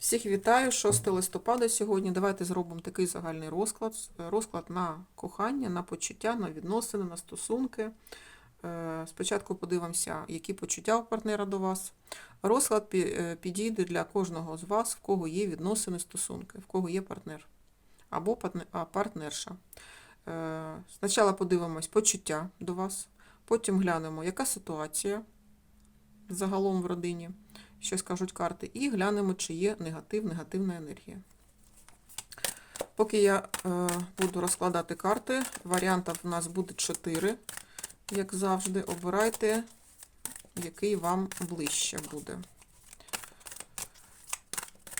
Всіх вітаю, 6 листопада сьогодні. Давайте зробимо такий загальний розклад. Розклад на кохання, на почуття, на відносини, на стосунки. Е, Спочатку подивимося, які почуття у партнера до вас. Розклад е, підійде для кожного з вас, в кого є відносини, стосунки, в кого є партнер або партнерша. Е, Спочатку подивимось почуття до вас, потім глянемо, яка ситуація загалом в родині що скажуть карти, і глянемо, чи є негатив, негативна енергія. Поки я е, буду розкладати карти, варіантів у нас буде 4, як завжди. Обирайте, який вам ближче буде.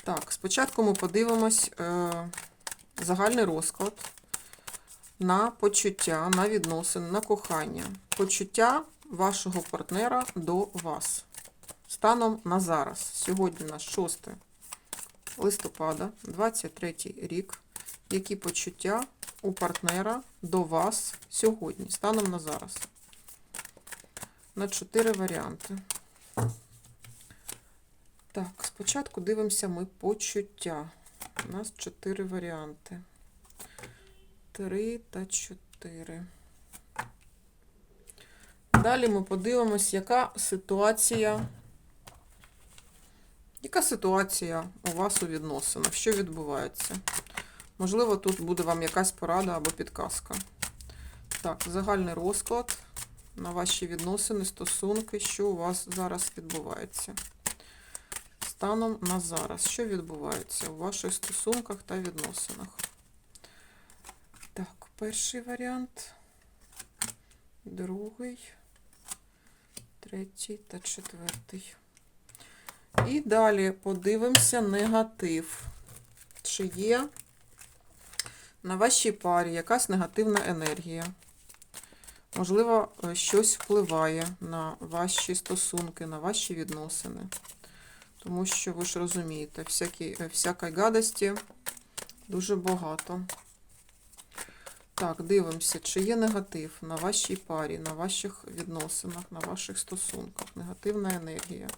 Так, спочатку ми подивимось е, загальний розклад на почуття, на відносини, на кохання. Почуття вашого партнера до вас станом на зараз. Сьогодні у нас 6 листопада, 23 рік. Які почуття у партнера до вас сьогодні, станом на зараз? На 4 варіанти. Так, спочатку дивимося ми почуття. У нас 4 варіанти. 3 та 4. Далі ми подивимось, яка ситуація яка ситуація у вас у відносинах? Що відбувається? Можливо, тут буде вам якась порада або підказка. Так, загальний розклад на ваші відносини, стосунки, що у вас зараз відбувається. Станом на зараз. Що відбувається у ваших стосунках та відносинах? Так, перший варіант, другий, третій та четвертий. І далі подивимося негатив. Чи є на вашій парі якась негативна енергія? Можливо, е, щось впливає на ваші стосунки, на ваші відносини. Тому що ви ж розумієте, всякі, е, всякої гадості дуже багато. Так, дивимося, чи є негатив на вашій парі, на ваших відносинах, на ваших стосунках. Негативна енергія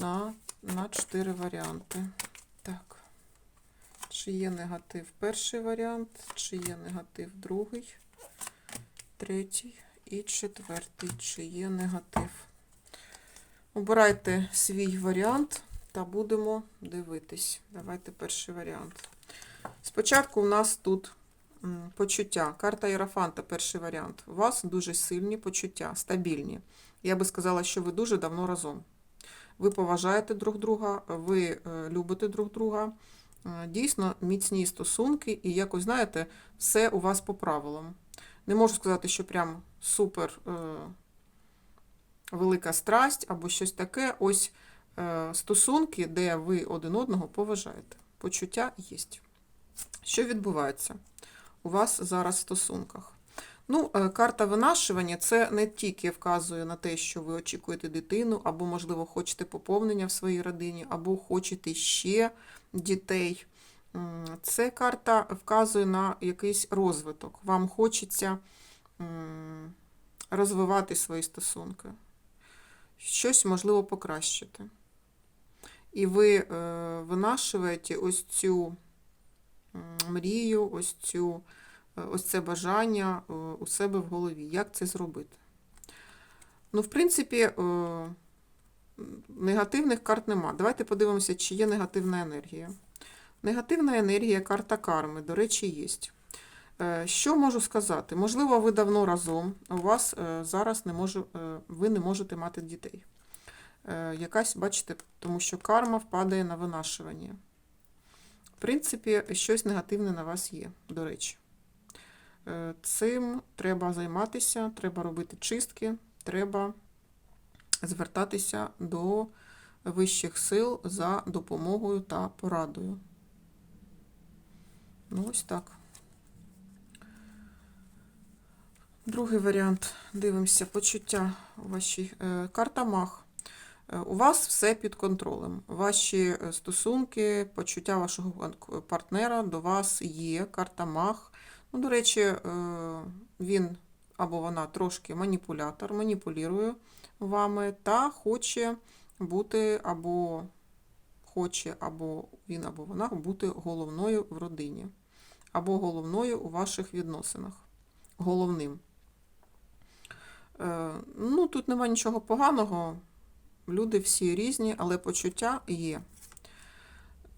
на, на 4 варіанти. Так. Чи є негатив перший варіант, чи є негатив другий, третій і четвертий, чи є негатив. Обирайте свій варіант та будемо дивитись. Давайте перший варіант. Спочатку у нас тут почуття. Карта Єрофанта, перший варіант. У вас дуже сильні почуття, стабільні. Я би сказала, що ви дуже давно разом ви поважаєте друг друга, ви е, любите друг друга. Е, Дійсно, міцні стосунки, і якось, знаєте, все у вас по правилам. Не можу сказати, що прям супер е, велика страсть або щось таке. Ось е, стосунки, де ви один одного поважаєте. Почуття є. Що відбувається у вас зараз в стосунках? Ну, е, карта винашування це не тільки вказує на те, що ви очікуєте дитину, або, можливо, хочете поповнення в своїй родині, або хочете ще дітей. Це карта вказує на якийсь розвиток. Вам хочеться розвивати свої стосунки, щось можливо покращити. І ви е, винашуєте ось цю мрію, ось цю ось це бажання е, у себе в голові. Як це зробити? Ну, в принципі, е, негативних карт нема. Давайте подивимося, чи є негативна енергія. Негативна енергія карта карми, до речі, є. Е, Що можу сказати? Можливо, ви давно разом, у вас е, зараз не може, е, ви не можете мати дітей. Е, Якась, бачите, тому що карма впадає на винашування. В принципі, щось негативне на вас є, до речі. Е, Цим треба займатися, треба робити чистки, треба звертатися до вищих сил за допомогою та порадою. Ну, ось так. Другий варіант. Дивимося почуття вашій е, карта мах. Е, У вас все під контролем. Ваші стосунки, почуття вашого партнера до вас є. Карта мах. Ну, до речі, е, він або вона трошки маніпулятор, маніпулює вами та хоче бути або хоче або він, або вона бути головною в родині, або головною у ваших відносинах. Головним. Е, Ну, тут нема нічого поганого. Люди всі різні, але почуття є.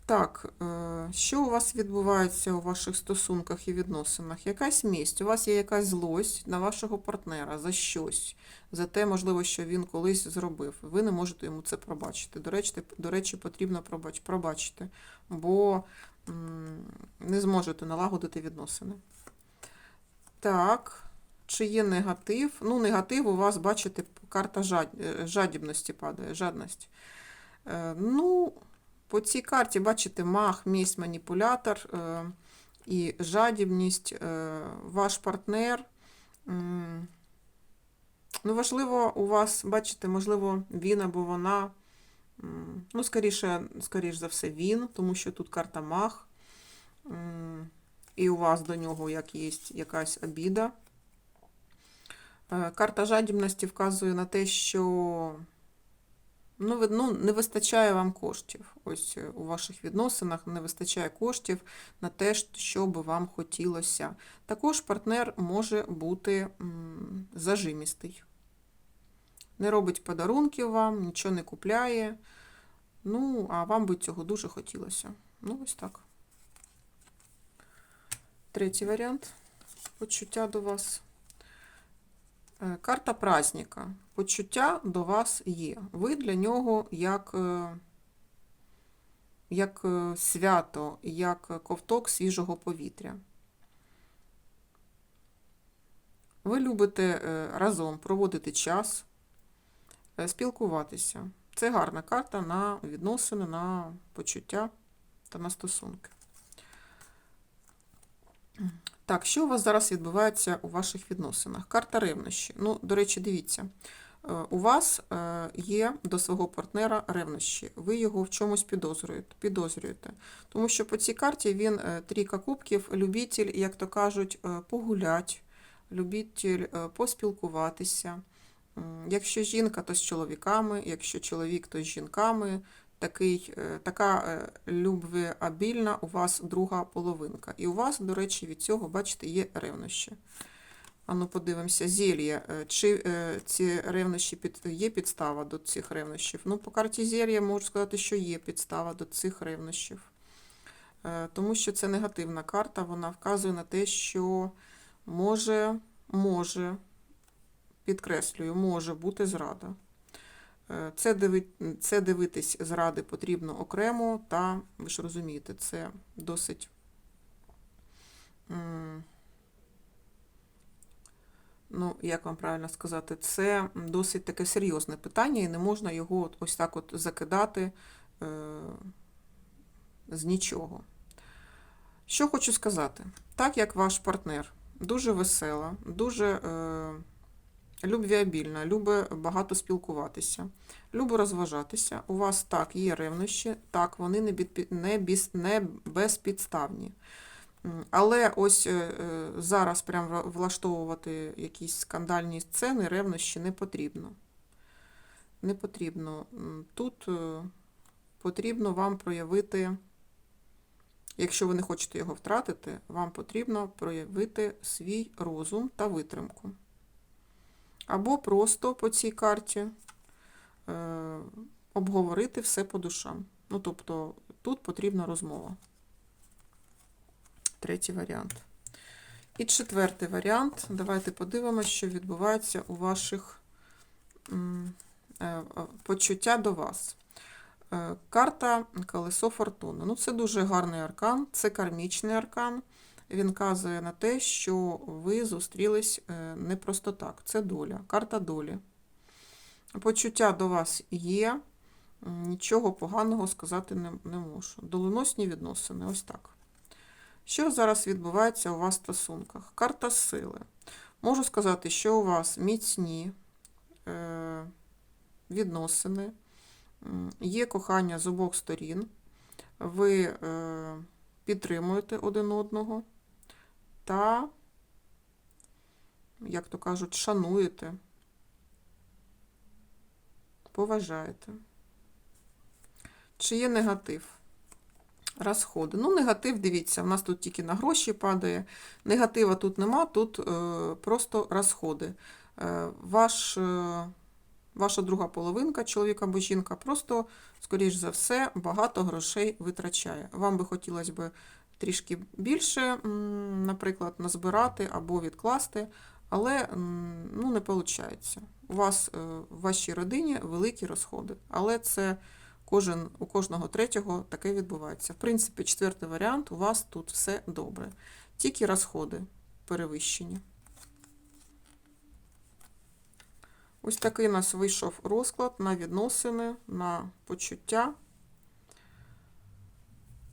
Так, е, що у вас відбувається у ваших стосунках і відносинах? Якась мість, у вас є якась злость на вашого партнера за щось, за те, можливо, що він колись зробив. Ви не можете йому це пробачити. До речі, до речі, потрібно пробачити, бо не зможете налагодити відносини. Так, чи є негатив? Ну, негатив у вас, бачите, карта е, жадібності падає, жадність. Е, Ну, по цій карті, бачите, мах, мість, маніпулятор е, і жадібність. Е, ваш партнер. Ну, важливо, у вас, бачите, можливо, він або вона. Ну, скоріше, скоріш за все, він, тому що тут карта мах. І у вас до нього як є якась обіда. Е, Карта жадібності вказує на те, що ну, ви- ну, не вистачає вам коштів. Ось е, у ваших відносинах не вистачає коштів на те, що би вам хотілося. Також партнер може бути зажимістий. Не робить подарунків вам, нічого не купляє. Ну, а вам би цього дуже хотілося. Ну, ось так. Третій варіант почуття до вас. Е, Карта праздника. Почуття до вас є. Ви для нього як, е, як е, свято, як ковток свіжого повітря. Ви любите е, разом проводити час, спілкуватися. Це гарна карта на відносини, на почуття та на стосунки. Так, що у вас зараз відбувається у ваших відносинах? Карта ревнощі. Ну, до речі, дивіться, е, у вас е, є до свого партнера ревнощі. Ви його в чомусь підозрюєте. Тому що по цій карті він е, трійка кубків, любитель, як то кажуть, погулять, любитель поспілкуватися. Якщо жінка, то з чоловіками, якщо чоловік, то з жінками. Такий, е, така е, любвеобільна у вас друга половинка. І у вас, до речі, від цього, бачите, є ревнощі. Ану, подивимося, зельє. Е, Чи ці ревнощі під, є підстава до цих ревнощів? Ну, по карті зелья можу сказати, що є підстава до цих ревнощів. Тому що це негативна карта, вона вказує на те, що може, може, підкреслюю, може бути зрада. Е, Це, це дивитись зради потрібно окремо, та ви ж розумієте, це досить. Ну, як вам правильно сказати, це досить таке серйозне питання, і не можна його ось так от закидати е, з нічого. Що хочу сказати? Так як ваш партнер дуже весела, дуже е, любвіабільна, любить багато спілкуватися, любить розважатися. У вас так є ревнощі, так, вони не, не, не безпідставні. Але ось е, е, зараз прям влаштовувати якісь скандальні сцени, ревнощі не потрібно. Не потрібно. Тут е, потрібно вам проявити, якщо ви не хочете його втратити, вам потрібно проявити свій розум та витримку. Або просто по цій карті е, обговорити все по душам. Ну, тобто, тут потрібна розмова. Третій варіант. І четвертий варіант. Давайте подивимося, що відбувається у ваших е, е, почуття до вас. Е, Карта Колесо Фортуни. Ну, це дуже гарний аркан, це кармічний аркан. Він вказує на те, що ви зустрілись е, не просто так. Це доля, карта долі. Почуття до вас є, нічого поганого сказати не, не можу. Доленосні відносини, ось так. Що зараз відбувається у вас в стосунках? Карта сили. Можу сказати, що у вас міцні е, відносини, є кохання з обох сторін, ви е, підтримуєте один одного та, як то кажуть, шануєте, поважаєте. Чи є негатив? Розходи. Ну, негатив, дивіться, у нас тут тільки на гроші падає. Негатива тут нема, тут е, просто розходи. Е, ваш, е, ваша друга половинка, чоловік або жінка, просто, скоріш за все, багато грошей витрачає. Вам би хотілося б трішки більше, наприклад, назбирати або відкласти, але ну, не виходить. У вас е, в вашій родині великі розходи, але це кожен, у кожного третього таке відбувається. В принципі, четвертий варіант, у вас тут все добре. Тільки розходи перевищені. Ось такий у нас вийшов розклад на відносини, на почуття.